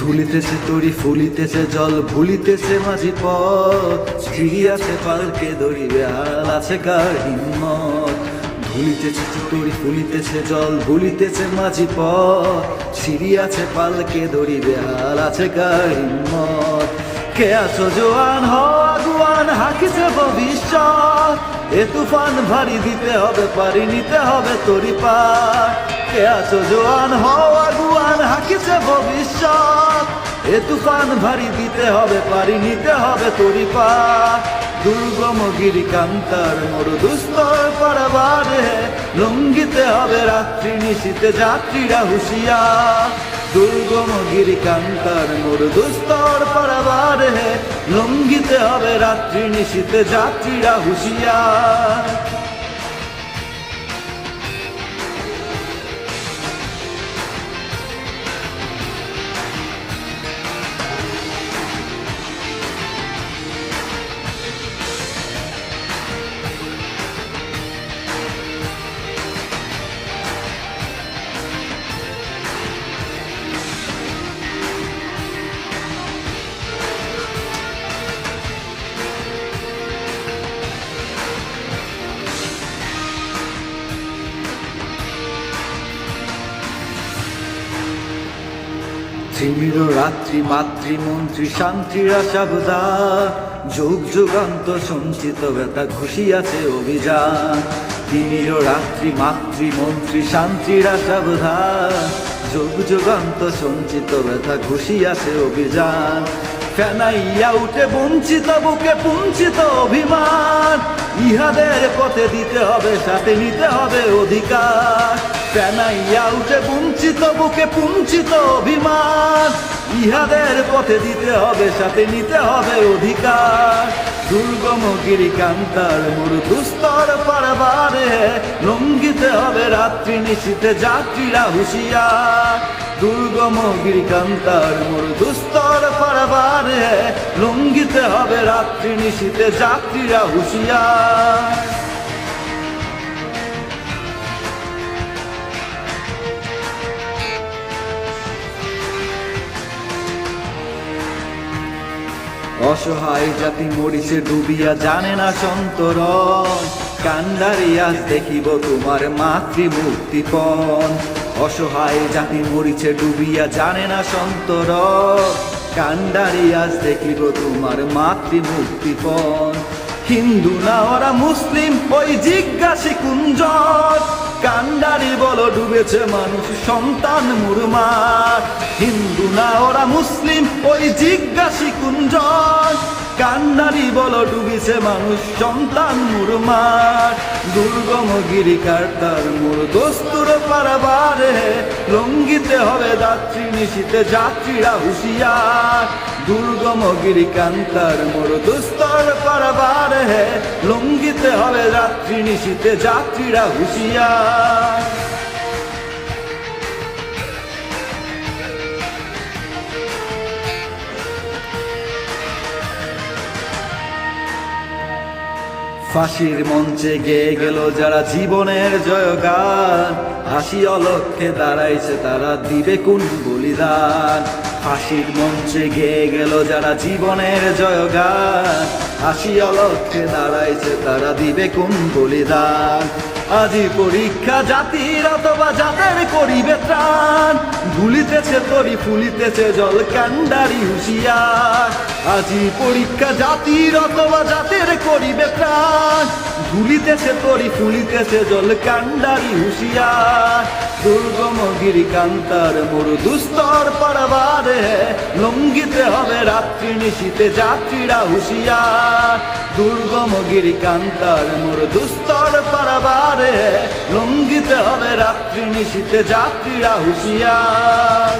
ধুলিতেছে তরি, ফুলিতেছে জল, ভুলিতেছে মাঝি পথ। ছিড়িয়াছে পালকে দড়িবে হাল, আছে কার হিম্মত? ধুলিতেছে তরি, ফুলিতেছে জল, ভুলিতেছে মাঝি পথ। ছিড়িয়াছে পালকে দড়িবে হাল, আছে কার হিম্মত? কে আছো জোয়ান, হ আগুয়ান, হাকিছে ভবিষ্যৎ। এ তুফান ভারী দিতে হবে, পারি নিতে হবে তরি পার। কে আছো জোয়ান, হ আগুয়ান হাকিছে ভবিষ্যৎ, এ তুফান ভারী দিতে হবে, পারি নিতে হবে তরি পার দুর্গম গিরি কান্তার মরু দুস্তর পারাবারে লঙ্গিতে হবে রাত্রি, নিশীতে যাত্রীরা হুশিয়ার। দুর্গম গিরি কান্তার মোর দুস্তর পারাবারে লঙ্গিতে হবে রাত্রি, নিশীতে যাত্রীরা হুশিয়ার। ত্রিমির রাত্রি মাতৃমন্ত্রী শান্তিরা সাবদা যুগ যুগান্ত সঞ্চিত ব্যথা ঘুষিয়াছে অভিযান। তিমির রাত্রি মাতৃমন্ত্রী শান্তিরা সাবধা যুগ যুগান্ত সঞ্চিত ব্যথা ঘুষিয়াছে অভিযান। ফেনাইয়া উঠে বঞ্চিত বুকে পুঞ্চিত অভিমান। ইহাদের পথে দিতে হবে, সাথে নিতে হবে অধিকার। ফেনাইয়া উঠে বঞ্চিত, বুকে পুঞ্চিত অভিমান। ইহাদের পথে দিতে হবে, সাথে নিতে হবে অধিকার। দুর্গম গিরিকান্তার মুরু দুস্তর পারবারে লঙ্গিতে হবে রাত্রি নিশীতে যাত্রীরা হুশিয়ার। দুর্গম গিরিকান্তার মুরু দুস্তর পারবারে লঙ্গিতে হবে রাত্রি নিশীতে যাত্রীরা হুশিয়ার। অসহায় জাতি মরিছে ডুবিয়া জানে না সন্তরণ কান্ডারি আজ দেখিব তোমার মাতৃ মুক্তিপণ অসহায় জাতি মরিছে ডুবিয়া জানে না সন্তরণ কান্ডারি আজ দেখিব তোমার মাতৃ মুক্তিপণ হিন্দু না ওরা মুসলিম, ওই জিজ্ঞাসী কুঞ্জন। ডুবেছে মানুষ, সন্তান মুরমার হিন্দু না, ওরা মুসলিম, ওই জিজ্ঞাসী কুঞ্জন কান্ডারি বলো ডুবিছে মানুষ, সন্তান মুরমার দুর্গম গিরি কার্তার মুর দোস্তুর পারাবারে। লঙ্গিতে হবে যাত্রী নিশীতে যাত্রীরা হুশিয়ার। দুর্গম গিরি কান্তার মোর দুস্তর পারাবারে। লঙ্গিতে হবে যাত্রী নিশিতে যাত্রীরা হুশিয়ার। ফাঁসির মঞ্চে গেয়ে গেল যারা জীবনের জয়গান। হাসি অলক্ষে দাঁড়াইছে তারা দিবে কোন বলিদান। ফাঁসির মঞ্চে গেয়ে গেল যারা জীবনের জয়গান। হাসি অলক্ষে দাঁড়াইছে তারা দিবে কোন বলিদান। আজি পরীক্ষা জাতির অথবা জাতের করিবে ত্রাণ। ভুলিতেছে তরি, ফুলিতেছে জল কান্ডারি হুশিয়ার। আজি পরীক্ষা জাতির অথবা জাতের করিবে প্রাণ ভুলিতেছে তরি, ফুলিতেছে জল কান্ডারি হুশিয়ার। দুর্গম গিরি কান্তার মরু দুস্তর পারবারে লঙ্গিতে হবে রাত্রি নিশীতে যাত্রীরা হুশিয়ার। দুর্গম গিরি কান্তার মরু দুস্তর পারবারে হবে রাত্রি নিশীতে যাত্রীরা হুশিয়ার।